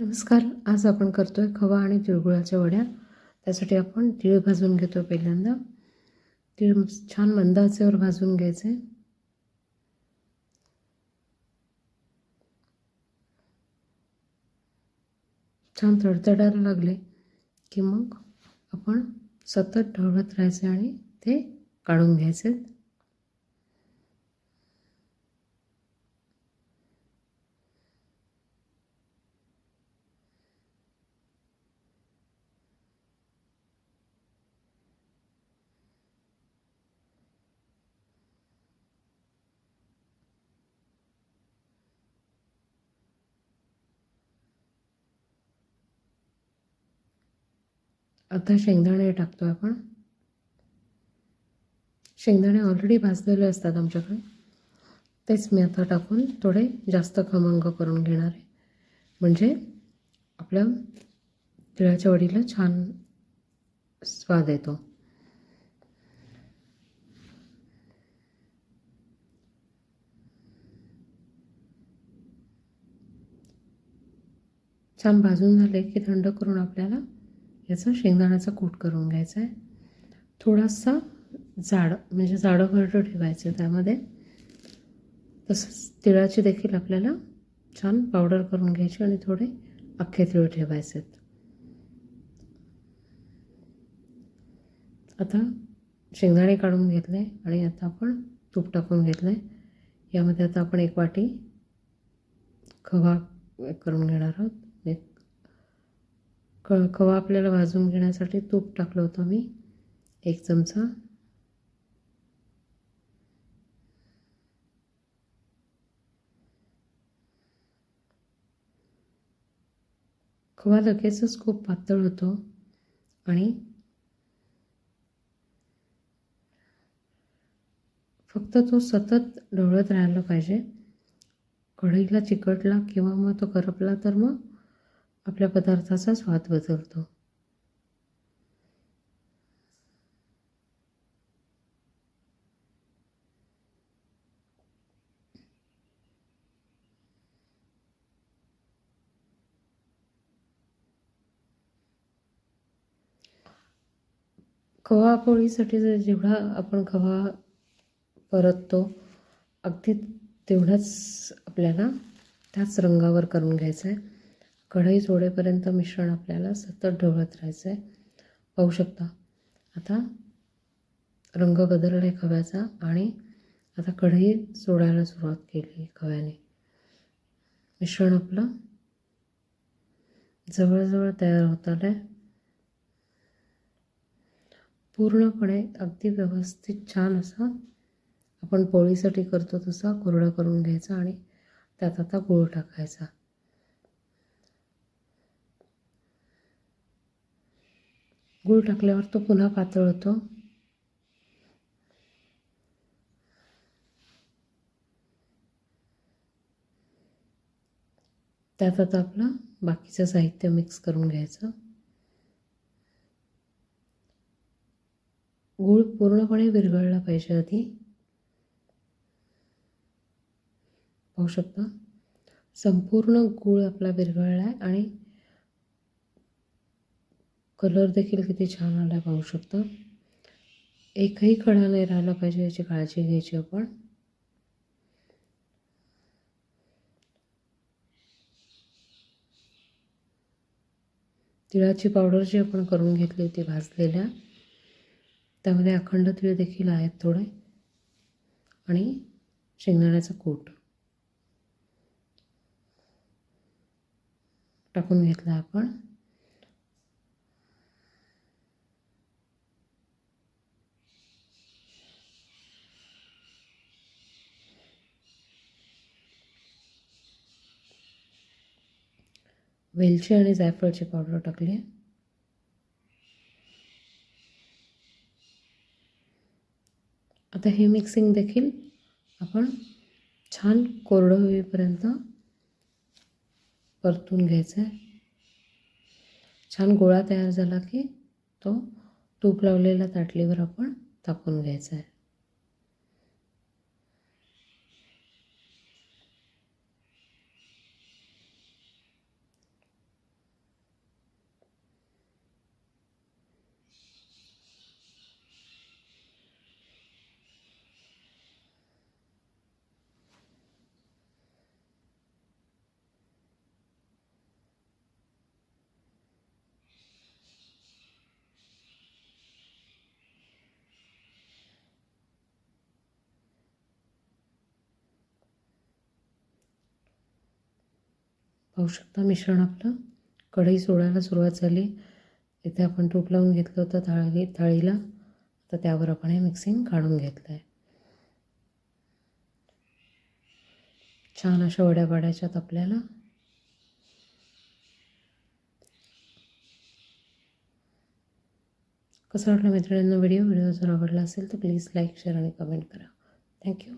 नमस्कार आज आपण करतोय खवा आणि तिळगुळाच्या वड्या. त्यासाठी आपण तीळ भाजून घेतो पहिल्यांदा. तीळ छान मंद आचेवर भाजून घ्यायचे. छान तडतडायला लागले की मग आपण सतत ढवळत राहायचे आणि ते काढून घ्यायचे. आता शेंगदाणे टाकतो आपण. शेंगदाणे ऑलरेडी भाजलेले असतात आमच्याकडे. तेच मी आता टाकून थोडे जास्त खमंग करून घेणार आहे. म्हणजे आपल्या तिळाच्या वडीला छान स्वाद येतो. छान भाजून झाले की थंड करून आपल्याला याचा शेंगदाण्याचा कूट करून घ्यायचा आहे थोडासा जाडं म्हणजे जाडं घरटं ठेवायचं त्यामध्ये. तसंच तिळाची देखील आपल्याला छान पावडर करून घ्यायची आणि थोडे अख्खे तिळ ठेवायचे आहेत आता शेंगदाणे काढून घेतले आणि आता आपण तूप टाकून घेतलं आहे यामध्ये आता आपण एक वाटी खवा करून घेणार आहोत. क खवा आपल्याला भाजून घेण्यासाठी तूप टाकलं होतं मी. एक चमचा. खवा लगेचच खूप पातळ होतो आणि फक्त तो सतत ढवळत राहिला पाहिजे. कढईला चिकटला किंवा मग तो करपला तर मग आपल्या पदार्थाचा स्वाद बदलतो. खवा पोळीसाठी जर जेवढा आपण खवा परततो अगदी तेवढाच आपल्याला त्याच रंगावर करून घ्यायचं आहे. कढई सोडेपर्यंत मिश्रण आपल्याला सतत ढवळत राहायचं आहे पाहू शकता. आता रंग बदलला आहे खव्याचा आणि आता कढई सोडायला सुरुवात केली खव्याने. मिश्रण आपलं जवळजवळ तयार होत आलं आहे पूर्णपणे अगदी व्यवस्थित छान असा आपण पोळीसाठी करतो तसा कोरडा करून घ्यायचा आणि त्यात आता गूळ टाकायचा. गूळ टाकल्यावर तो पुन्हा पातळ होतो त्यात आता आपलं बाकीचं साहित्य मिक्स करून घ्यायचं. गूळ पूर्णपणे विरघळला पाहिजे आधी. पाहू शकता. संपूर्ण गूळ आपला विरघळला आहे आणि कलर देखील किती छान आला आहे पाहू शकता. एकही खडा नाही राहिला पाहिजे याची काळजी घ्यायची आपण. तिळाची पावडर जी आपण करून घेतली होती भाजलेल्या. त्यामध्ये अखंड तीळ देखील आहेत थोडे. आणि शेंगदाण्याचा कूट. टाकून घेतला आपण. वेलची आणि जायफळची पावडर टाकली. आहे आता हे मिक्सिंग देखील आपण छान कोरडं होईपर्यंत परतून घ्यायचं आहे छान गोळा तयार झाला की तो तूप लावलेल्या ताटलीवर आपण तापून घ्यायचा आहे पाहू शकता मिश्रण आपलं. कढई सोडायला सुरुवात झाली. इथे आपण तूप लावून घेतलं होतं थाळी थाळीला. तर त्यावर आपण हे मिक्सिंग काढून घेतलं आहे छान अशा वड्या पाडायच्यात आपल्याला. कसं वाटलं मैत्रिणींना व्हिडिओ? व्हिडिओ जर आवडला असेल तर प्लीज लाईक शेअर आणि कमेंट करा. Thank you